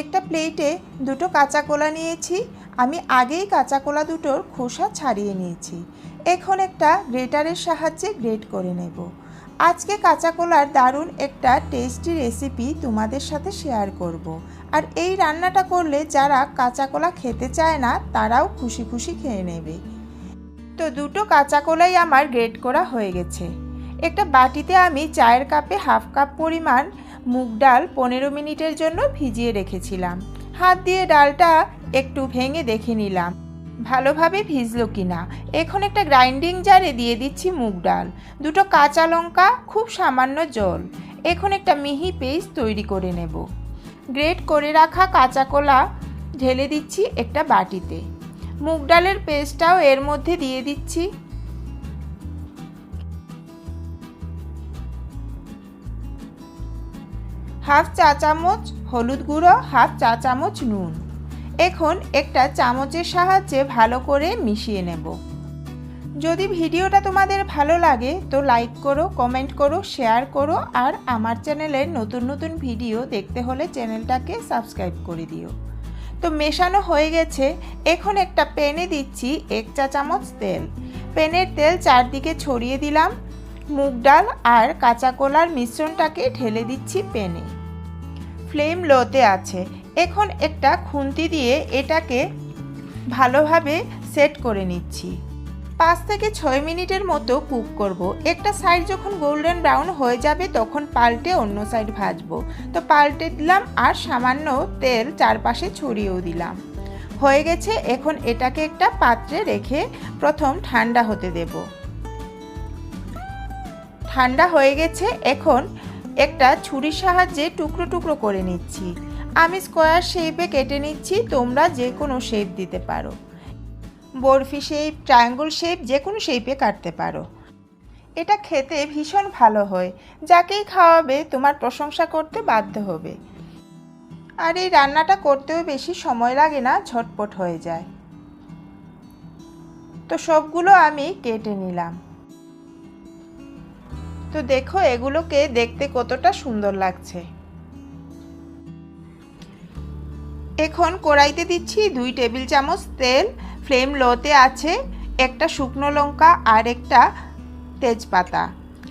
একটা প্লেটে দুটো কাঁচা কলা নিয়েছি, আমি আগেই কাঁচা কলা দুটোর খোসা ছাড়িয়ে নিয়েছি। এখন একটা গ্রেটারের সাহায্যে গ্রেট করে নেব। আজকে কাঁচা কলার দারুণ একটা টেস্টি রেসিপি তোমাদের সাথে শেয়ার করব। আর এই রান্নাটা করলে যারা কাঁচা কলা খেতে চায় না, তারাও খুশি খুশি খেয়ে নেবে। তো দুটো কাঁচা কলাই আমার গ্রেট করা হয়ে গেছে। একটা বাটিতে আমি চায়ের কাপে হাফ কাপ পরিমাণ মুগ ডাল পনেরো মিনিটের জন্য ভিজিয়ে রেখেছিলাম। হাত দিয়ে ডালটা একটু ভেঙে দেখে নিলাম, ভালোভাবে ভিজলো কিনা। এখন একটা গ্রাইন্ডিং জারে দিয়ে দিচ্ছি মুগ ডাল, দুটো কাঁচা লঙ্কা, খুব সামান্য জল। এখন একটা মিহি পেস্ট তৈরি করে নেব। গ্রেট করে রাখা কাঁচা কলা ঢেলে দিচ্ছি একটা বাটিতে। মুগ ডালের পেস্টটাও এর মধ্যে দিয়ে দিচ্ছি। হাফ চা চামচ হলুদ গুঁড়ো, হাফ চা চামচ নুন। এখন একটা চামচের সাহায্যে ভালো করে মিশিয়ে নেব। যদি ভিডিওটা তোমাদের ভালো লাগে, তো লাইক করো কমেন্ট করো শেয়ার করো, আর আমার চ্যানেলের নতুন নতুন ভিডিও দেখতে হলে চ্যানেলটাকে সাবস্ক্রাইব করে দিও। তো মেশানো হয়ে গেছে, এখন একটা প্যানে দিচ্ছি এক চা চামচ তেল। প্যানের তেল চারদিকে ছড়িয়ে দিলাম। মুগ ডাল আর কাঁচা কলার মিশ্রণটাকে ঢেলে দিচ্ছি প্যানে। ফ্লেম লোতে আছে। এখন একটা খুন্তি দিয়ে এটাকে ভালোভাবে সেট করে নিচ্ছি। পাঁচ থেকে ছয় মিনিটের মতো কুক করব। একটা সাইড যখন গোল্ডেন ব্রাউন হয়ে যাবে, তখন পাল্টে অন্য সাইড ভাজবো। তো পাল্টে দিলাম আর সামান্য তেল চারপাশে ছড়িয়েও দিলাম। হয়ে গেছে, এখন এটাকে একটা পাত্রে রেখে প্রথম ঠান্ডা হতে দেব। ঠান্ডা হয়ে গেছে, এখন একটা ছুরির সাহায্যে টুকরো টুকরো করে নিচ্ছি। আমি স্কোয়ার শেপে কেটে নিচ্ছি, তোমরা যে কোনো শেপ দিতে পারো। বরফি শেপ, ট্রায়াঙ্গল শেপ যে কোনো শেপে কাটতে পারো। এটা খেতে ভীষণ ভালো হয়। যাকেই খাওয়াবে, তোমার প্রশংসা করতে বাধ্য হবে। আর এই রান্নাটা করতেও বেশি সময় লাগে না, ঝটপট হয়ে যায়। তো সবগুলো আমি কেটে নিলাম। তো দেখো এগুলোকে দেখতে কতটা সুন্দর লাগছে। এখন কড়াইতে দিচ্ছি দুই টেবিল চামচ তেল, ফ্লেম লোতে আছে একটা শুকনো লঙ্কা আর একটা তেজপাতা।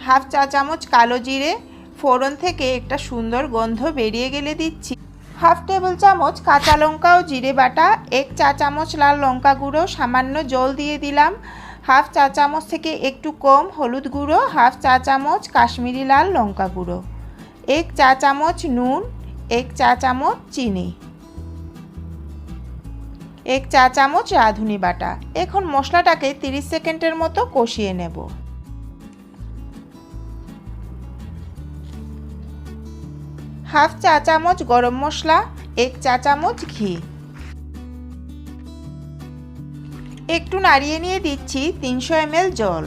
হাফ চা চামচ কালো জিরে, ফোড়ন থেকে একটা সুন্দর গন্ধ বেরিয়ে গেলে দিচ্ছি। হাফ টেবিল চামচ কাঁচা লঙ্কা ও জিরে বাটা, এক চা চামচ লাল লঙ্কা গুঁড়ো, সামান্য জল দিয়ে দিলাম। হাফ চা চামচ থেকে একটু কম হলুদ গুঁড়ো, হাফ চা চামচ কাশ্মীরি লাল লঙ্কা গুঁড়ো, এক চা চামচ নুন, এক চা চামচ চিনি, এক চা চামচ রাঁধুনি বাটা। এখন মশলাটাকে 30 সেকেন্ডের মতো কষিয়ে নেব। হাফ চা চামচ গরম মশলা, এক চা চামচ ঘি। একটু নাড়িয়ে নিয়ে দিচ্ছি তিনশো এমএল জল।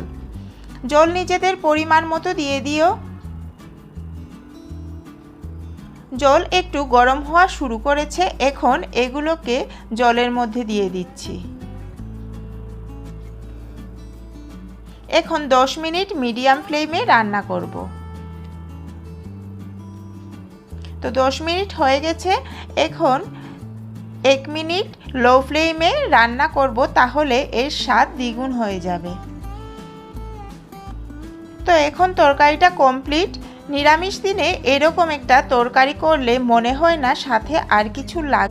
জল নিজেদের পরিমাণ মতো দিয়ে দিও। জল একটু গরম হওয়া শুরু করেছে, এখন এগুলোকে জলের মধ্যে দিয়ে দিচ্ছি। এখন 10 মিনিট মিডিয়াম ফ্লেমে রান্না করব। তো 10 মিনিট হয়ে গেছে, এখন এক মিনিট লো ফ্লেমে রান্না করব তাহলে এর স্বাদ দ্বিগুণ হয়ে যাবে। তো এখন তরকারিটা কমপ্লিট নিরামিষ দিনে এরকম একটা তরকারি করলে মনে হয় না সাথে আর কিছু লাগ